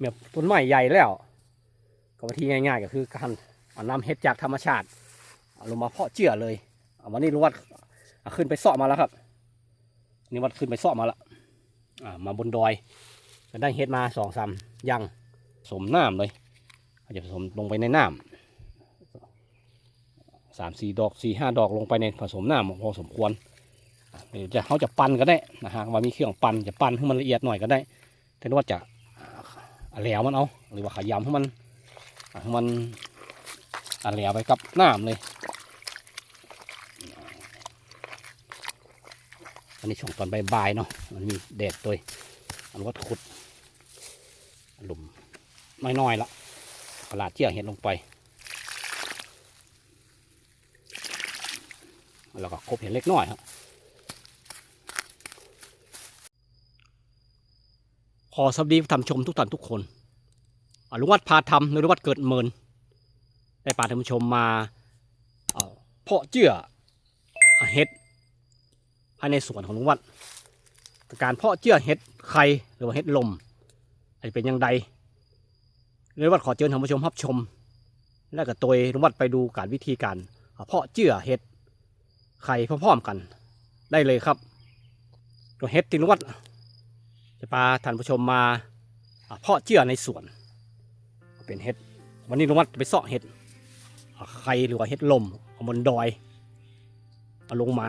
แบบต้นไม้ใหญ่แล้วก็วิธีง่ายๆ ก็คือการเอานำเห็ดจากธรรมชาติเอาลงมาเพาะเจือเลยเอาวันนี้ลุงวัดขึ้นไปเสาะมาแล้วครับนี่วัดขึ้นไปเสาะมาแล้วมาบนดอยก็ได้เห็ดมาสองสามยังสมน้ำเลยเขาจะผสมลงไปในน้ำสามสี่ดอกสี่ห้าดอกลงไปในผสมน้ำพอสมควรเดี๋ยวจะเขาจะปั่นก็ได้นะฮะว่ามีเครื่องปั่นจะปั่นให้มันละเอียดหน่อยก็ได้แต่ว่าจะ แหลวมันเอาหรือว่าขยำให้มันให้มันอะแหลวไปกับน้ำเลย อันนี้ช่วงตอนบ่ายๆเนาะมันมีแดดตัวอันวัดขุดหลุมน้อยๆละกระลาดเจียเห็ดลงไปแล้วก็ครบเห็ดเล็กน้อยครับ ขอสวัสดีท่านผู้ชมทุกท่านทุกคนลุงวัดพาทำนลุวัดเกิดเมินได้พาท่านชมมาเพาะเจือเห็ดภายในสวนของลุงวัด การเพาะเจือเห็ดไข่หรือว่าเห็ดลมอาจจะเป็นอย่างใดลุวัดขอเชิญท่านผู้ชมรับชม และก็ตัวลุงวัดไปดูการวิธีการเพาะเจือเห็ดไข่พร้อมๆกัน ได้เลยครับตัวเห็ดที่ลุงวัด จะพาท่านผู้ชมมาเพาะเจือในสวน เป็นเห็ด วันนี้ลุงวัดไปเสาะเห็ดอ่าไข่หรือว่าเห็ดลมเอาบนดอยเอาลงมา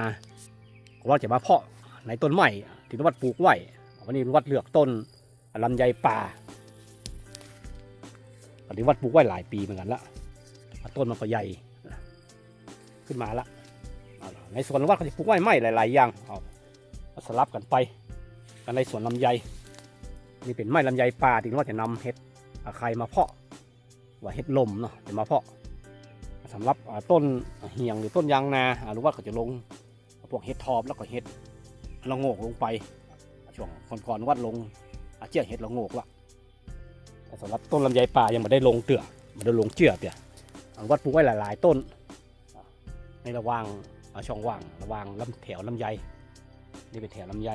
ก็ว่าจะมาเพาะในต้นไม้ที่ลุงวัดปลูกไว้วันนี้ลุงวัดเลือกต้นลำไยป่าอันนี้วัดปลูกไว้หลายปีเหมือนกันละต้นมันก็ใหญ่ขึ้นมาละเอาล่ะในสวนลุงวัดเขาจะปลูกไว้ไม้หลาย ๆ อย่างเอาสลับกันไป กันในสวนลำไยนี่เป็นไม้ลำไยป่าที่ว่าจะนำเห็ดอาไข่มาเพาะ ว่าเห็ดลมเนาะจะมาเพาะสำหรับต้นเหียงหรือต้นยางนาอ่าหรือว่าเขาจะลงพวกเห็ดทอบแล้วก็เห็ดละโงกลงไปช่วงก่อนๆวัดลงเจียเห็ดละโงกละสำหรับต้นลำไยป่ายังไม่ได้ลงเตื่อไม่ได้ลงเจือเตี่ยอ่าวัดปลูกไว้หลาย ๆ ต้น ในระหว่างช่องว่างระหว่างลำแถวลำไยนี่เป็นแถวลำไย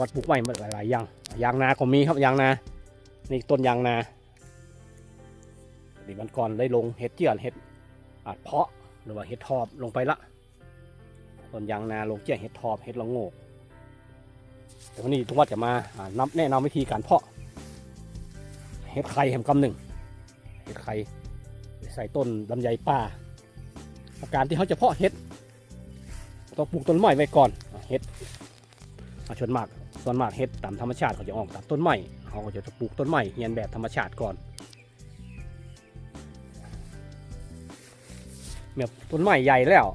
วัดปลูกไว้หลายๆอย่างยางนาก็มีครับยางนา นี่ต้นยางนาดีวันก่อนได้ลงเห็ดเจียนเห็ดอาจเพาะหรือว่าเห็ดทอบลงไปละต้นยางนาลงเจียนเห็ดทอบเห็ดละโงกแต่วันนี้ทุกวัดจะมาอ่านับแนะนำวิธีการเพาะ เห็ดไข่แหมกำหนึ่งเห็ดไข่ใส่ต้นลำไยป่าอาการที่เขาจะเพาะเห็ดต้องปลูกต้นไม้ไว้ก่อนเห็ดอะส่วนมาก ส่วนมากเฮ็ดตามธรรมชาติเขาจะออกตามต้นไม้เขาก็จะปลูกต้นไม้เรียนแบบธรรมชาติก่อนแบบต้นไม้ใหญ่แล้ว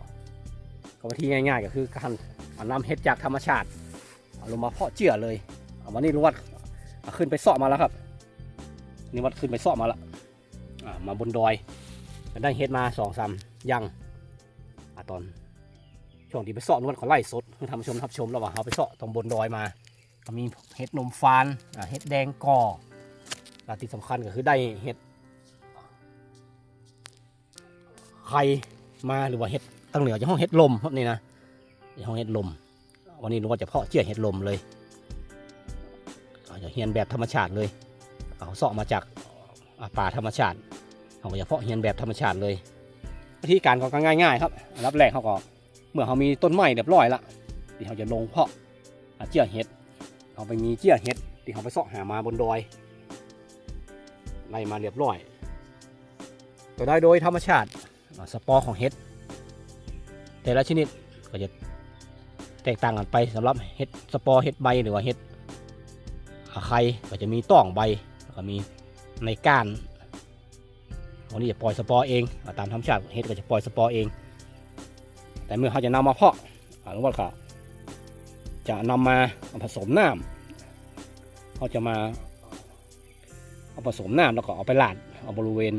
ก็วิธีง่ายๆก็คือการเอานำเฮ็ดจากธรรมชาติเอาลงมาเพาะเจือเลยเอาวันนี้ลุงวัดขึ้นไปเสาะมาแล้วครับนี่วัดขึ้นไปเสาะมาแล้วมาบนดอยก็ได้เฮ็ดมาสองสามยังอตอนช่วงที่ไปเสาะนวดเขาไล่สดให้ทำชมทับชมระหว่างเขาไปเสาะตรงบนดอยมา ก็มีเห็ดนมฟานเห็ดแดงกอและที่สำคัญก็คือได้เห็ดไข่มาหรือว่าเห็ดตั้งเหนือจะห้องเห็ดลมครับนี่นะห้องเห็ดลม วันนี้ลุงก็จะเพาะเจือเห็ดลมเลยอาจะเฮียนแบบธรรมชาติเลยเอาเสาะมาจากป่าธรรมชาติเขาก็จะเพาะเฮียนแบบธรรมชาติเลย วิธีการก็ง่าย ๆ ครับอับแรกเขาก็เมื่อเขามีต้นไม้เรียบร้อยละที่เขาจะลงเพาะเจี้ยเห็ด เขาไปมีเจี้ยเห็ดที่เขาไปเสาะหามาบนดอยไล่มาเรียบร้อยก็ได้โดยธรรมชาติสปอร์ของเห็ดแต่ละชนิดก็จะแตกต่างกันไปสำหรับเห็ดสปอร์เห็ดใบหรือว่าเห็ดอ่าไข่ก็จะมีต้องใบก็มีในก้านวันนี้จะปล่อยสปอร์เองตามธรรมชาติเห็ดก็จะปล่อยสปอร์เอง แต่เมื่อเขาจะนำมาเพาะหลวงพ่อก็ จะนำมาผสมน้ำเขาจะมาเอาผสมน้ำแล้วก็เอาไปลาดเอาบริเวณ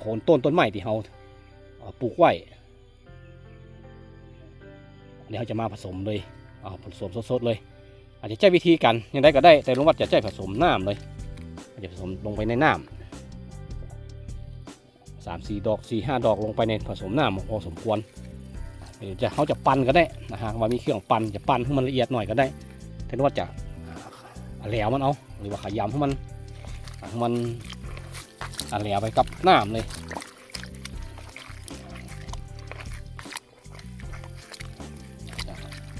โคนต้นต้นไม้ที่เขาปลูกไว้เดี๋ยวเขาจะมาผสมเลยเอาผสมสดๆเลย อาจจะใช้วิธีกันยังไงก็ได้แต่ลวงวัดจะใช้ผสมน้ำเลยอาจจะผสมลงไปในน้ำสามสี่ดอกสี่ห้าดอกลงไปในผสมน้ำพอสมควร จะเขาจะปั่นก็ได้นะฮะว่ามีเครื่องปั่นจะปั่นให้มันละเอียดหน่อยก็ได้แต่ว่าจะแหลวมันเอาหรือว่าขยำให้มันมันแหลวไปกับน้ำเลย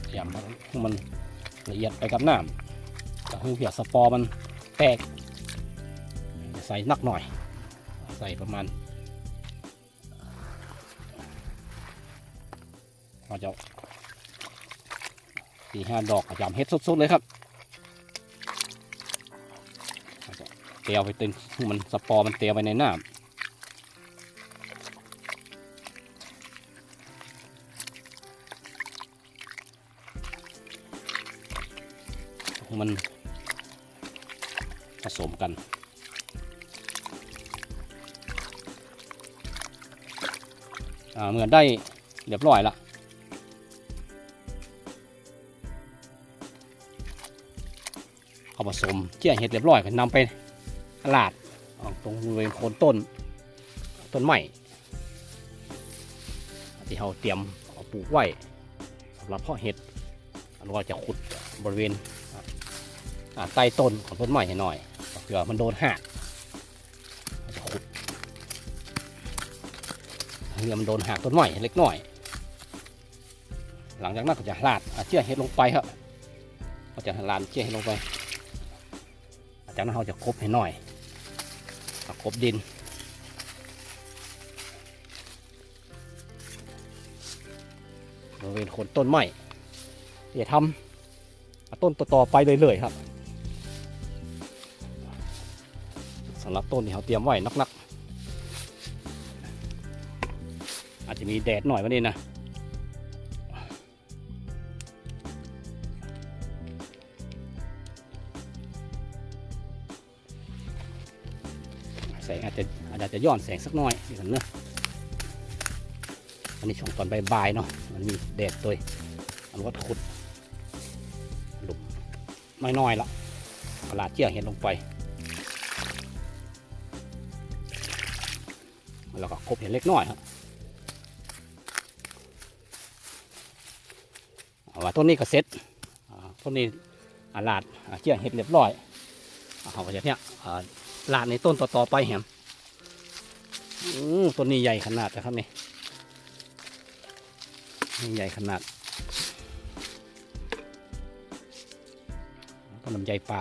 ขยำให้มันละเอียดไปกับน้ำก็คือเพียสปอร์มันแตกใส่นักหน่อย ใส่ประมาณ เราสี่ห้าดอกยำเฮ็ดสดๆเลยครับเตียวไปเต็มมันสปอร์มันเตียวไปในน้ำมันผสมกันเหมือนได้เรียบร้อยละ ผสมเจี้ยเห็ดเรียบร้อยก็นำไปลาดเอตรงบริเวณโคนต้นต้นไม้ที่เราเตรียมเอาปลูกไว้สำหรับเพาะเห็ดอันว่าจะขุดบริเวณใต้ต้นของต้นไม้ให้หน่อยเผื่อมันโดนหักเราจะขุดเรือมันโดนหักต้นไม้เล็กน้อย หลังจากนั้นก็จะลาดเชือกเห็ดลงไปครับก็จะลาดเชือกเห็ดลงไป จากนั้นเราจะคบให้หน่อยคบดินบริเวณโคนต้นไม้อย่าทำต้นต่อๆไปเรื่อยๆครับสำหรับต้นที่เราเตรียมไว้นักๆ อาจจะมีแดดหน่อยวันนี้นะ จจะอาจจะย้อนแสงสักหน่อยนี่กันเนอะอันนี้ช่วงตอนบ่ายๆเนาะมันมีแดดตัวมันก็ขุดหลุมน้อยๆละกระลาดเจียเห็นลงไปแล้วก็ครบเห็นเล็กน้อยครับว่าต้นนี้ก็เสร็จต้นนี้อาลาดเกี่ยงเห็ดเรียบร้อยอ่าเขาก็จะเนี่ยลาดในต้นต่อๆไปแหมอืม ต้นนี้ใหญ่ขนาดนะครับนี่นี่ใหญ่ขนาดต้นลำไยป่า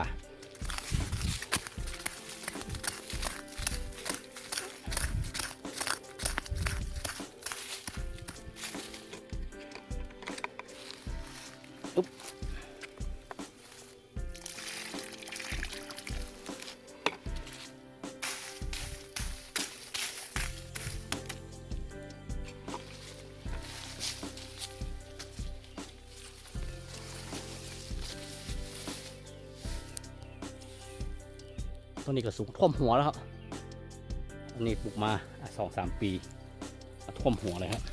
ต้นนี้ก็สูงท่วมหัวแล้วครับอันนี้ปลูกมาสองสามปีท่วมหัวเลยครับ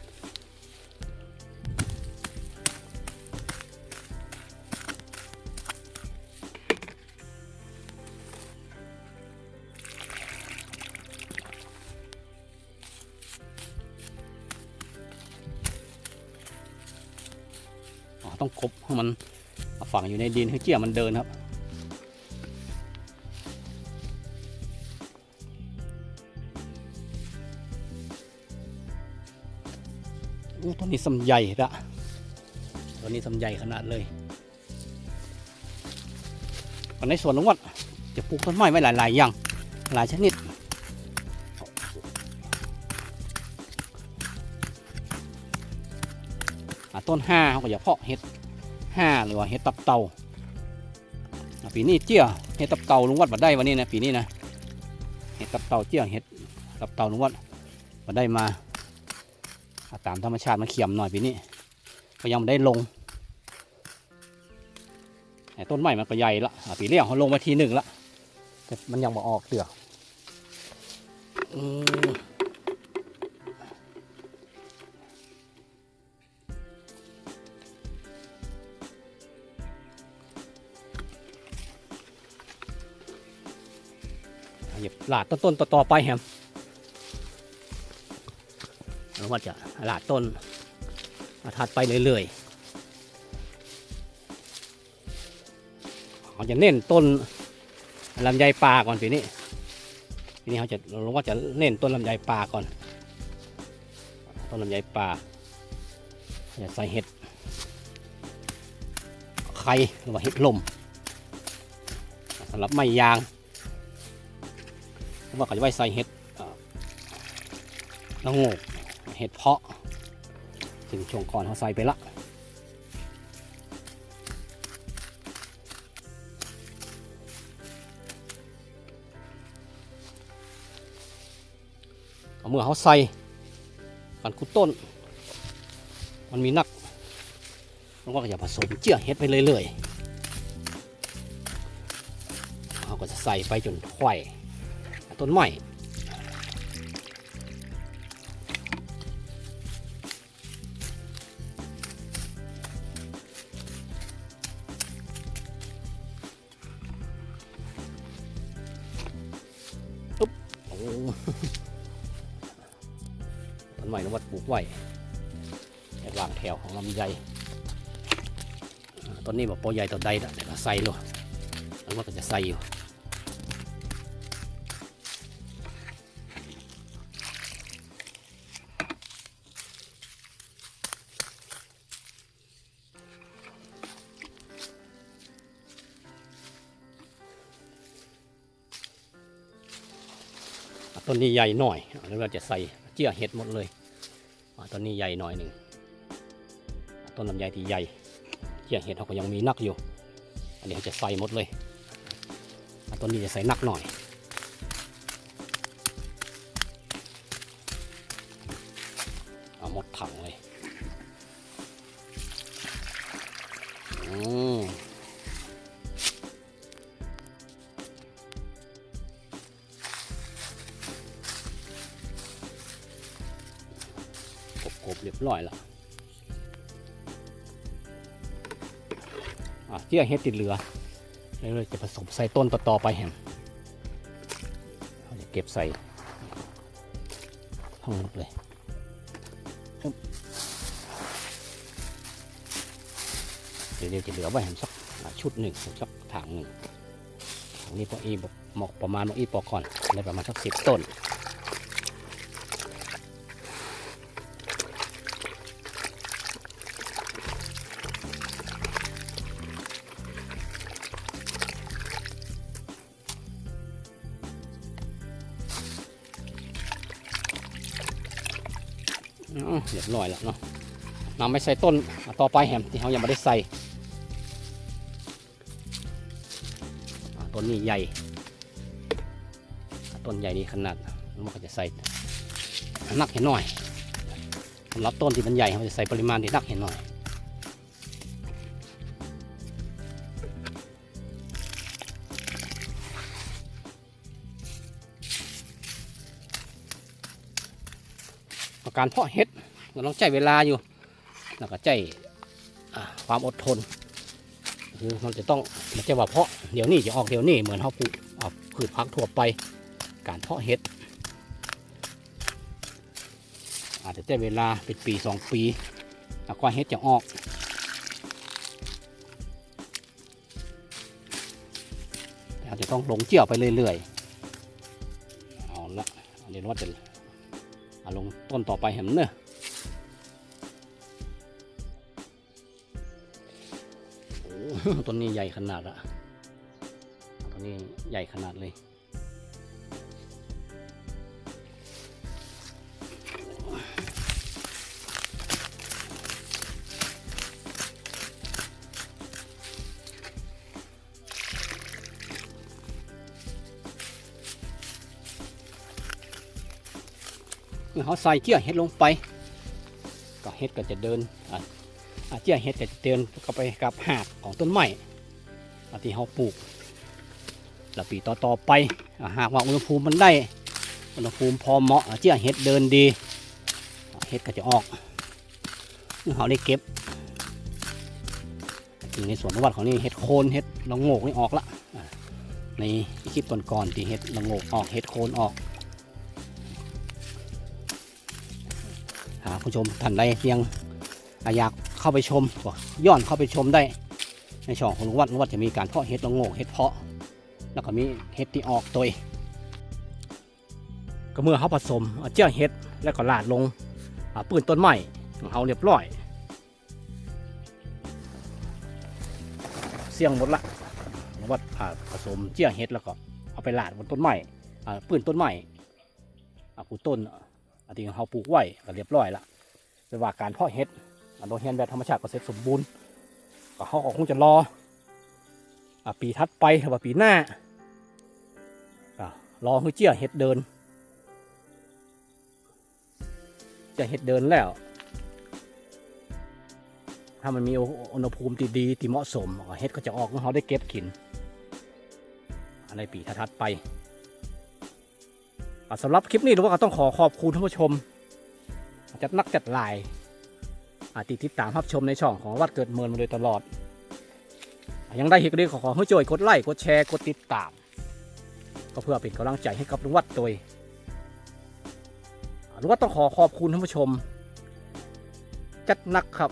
อ๋อต้องกบให้มันฝังอยู่ในดินให้เกี่ยมันเดินครับ ตัวนี้สำใหญ่ละตัวนี้สำใหญ่ขนาดเลยวันในสวนลุงวัดจะปลูกต้นไม้ไว้หลายๆอย่าง หลายชนิดต้นห้าเขาก็จะเพาะเห็ดห้าหรือว่าเห็ดตับเต่าอ่าปีนี้เจี้ยเห็ดตับเต่าลุงวัดมาได้วันนี้นะปีนี้นะเห็ดตับเต่าเจี้ยเห็ดตับเต่าลุงวัดมาได้มา ตามธรรมชาติมาเขี่ยมหน่อยปีนี้ก็ยังไม่ได้ลงต้นใหม่มันก็ใหญ่ละปีเลี้ยงเขาลงมาทีหนึ่งละแต่มันยังมาออกเตือกหยิบหลาดต้นต้นๆต่อๆไปแฮม ว่าจะหลาดต้นมาถัดไปเรื่อยๆเขาจะเน้นต้นลำไยป่าก่อนปีนี้ปีนี้เขาจะลงว่าจะเน้นต้นลำไยป่าก่อน ต้นลำไยป่าจะใส่เห็ดไข่หรือว่าเห็ดลมสำหรับไม้ยางว่าเขาจะไว้ใส่เห็ดละโงก เห็ดเพาะ ถึงช่วงก่อนเขาใส่ไปละเเมื่อเขาใส่กันคุดต้น มันมีนักแล้วก็อย่าผสมเจือเฮ็ดไปเรื่อยๆเขาก็จะใส่ไปจนไข่ต้นไม้ ไว้ในวางแถวของลำไยอ่ต้นนี้บอกโปใหญ่ต้นใดนะแต่ก็ใส่เลยแล้วมันก็จะใส่อยู่ต้นนี้ใหญ่หน่อยแล้วเราจะใส่เจี้ยเห็ดหมดเลย ต้นนี้ใหญ่หน่อยหนึ่งต้นลำไยที่ใหญ่เจี้ยเห็ดเขาก็ยังมีนักอยู่ อันนี้เขาจะใส่หมดเลยต้นนี้จะใส่นักหน่อยเอาหมดถัง เจี้ยเฮ็ดติดเหลือแล้วเราจะผสมใส่ต้นต่อๆไปแฮมเราจะเก็บใส่ทั้งหมดเลยเดี๋ยวๆจะเหลือไว้แฮมสักชุดหนึ่งสักถังหนึ่งถังนี้พออีบอกหมาะประมาณพออีปอกก่อนได้ประมาณสักสิบต้น เรียบร้อยแล้วเนาะนำไปใส่ต้นต่อไปแฮมที่เขายังไม่ได้ใส่ต้นนี้ใหญ่ ต้นใหญ่นี่ขนาดมันก็จะใส่นักเห็นหน่อยสำหรับต้นที่มันใหญ่เขาจะใส่ปริมาณที่นักเห็นหน่อยการเพาะเห็ด มันต้องใจเวลาอยู่ แล้วก็ใจอ่าความอดทน คือมันจะต้องมันจะว่าเพาะเดี๋ยวนี้จะออกเดี๋ยวนี้เหมือนเขาปลูกอพืชพักทั่วไป การเพาะเห็ดอาจจะใช้เวลาเป็นปีสองปีแล้วก็เห็ดจะออกแต่อาจจะต้องลงเจียวไปเรื่อยๆเอาละเดี๋ยวว่าจะเอาลงต้นต่อไปเห็นเนอะ ต้นนี้ใหญ่ขนาดอะต้นนี้ใหญ่ขนาดเลยเขาใส่เจี้ยเห็ดลงไป ก็เห็ดก็จะเดินอะ เจียเห็ดก็จะเดินเข้าไปกับหากของต้นไม้อ่ที่เขาปลูกแล้วปีต่อๆไปอะหากว่าอุณหภูมิมันได้อุณหภูมิพอเหมาะอะเจียเห็ดเดินดีเห็ดก็จะออกเมื่อเขาได้เก็บถึงในสวนวัดของนี่เห็ดโคนเห็ดละโงกนี่ออกละอะในคลิปก่อนๆที่เห็ดละโงกออกเห็ดโคนออก หาผู้ชมท่านใดยังอยาก เข้าไปชมก็ย้อนเข้าไปชมได้ในช่องของลุงวัดลุงวัดจะมีการเพาะเห็ดละโงกเห็ดเพาะ แล้วก็มีเห็ดที่ออกตัวก็เมื่อเขาผสมเจือเห็ดแล้วก็ลาดลงอ่าปืนต้นไม้ของเขาเรียบร้อย เสี่ยงหมดละลุงวัดอ่าผสมเจือเห็ดแล้วก็เอาไปลาดบนต้นไม้อ่าปืนต้นไม้อ่าปลูกต้นอันที่เขาปลูกไว้ก็เรียบร้อยละเป็นว่าการเพาะเห็ด โดยเห็นแบบธรรมชาติก็เสร็จสมบูรณ์ก็เขาก็คงจะรออะปีทัดไปหรือว่าปีหน้ารอให้เจียเห็ดเดิน จะเห็ดเดินแล้ว ถ้ามันมีอุณหภูมิที่ดีที่เหมาะสมเห็ดก็จะออกห้เราได้เก็บกินอันในปีทัดไปสำหรับคลิปนี้เราก็ต้องขอขอบคุณท่านผู้ชม จัดนักจัดลาย ติดติดตามรับชมในช่องของวัดเกิดเมินมาโดยตลอด ยังได้เฮกเรีขอขอให้ช่วยกดไลค์กดแชร์กดติดตาม ก็เพื่อเป็นกำลังใจให้กับลุงวัดโดยลุงวัดต้องขอขอบคุณท่านผู้ชม จัดนักครับ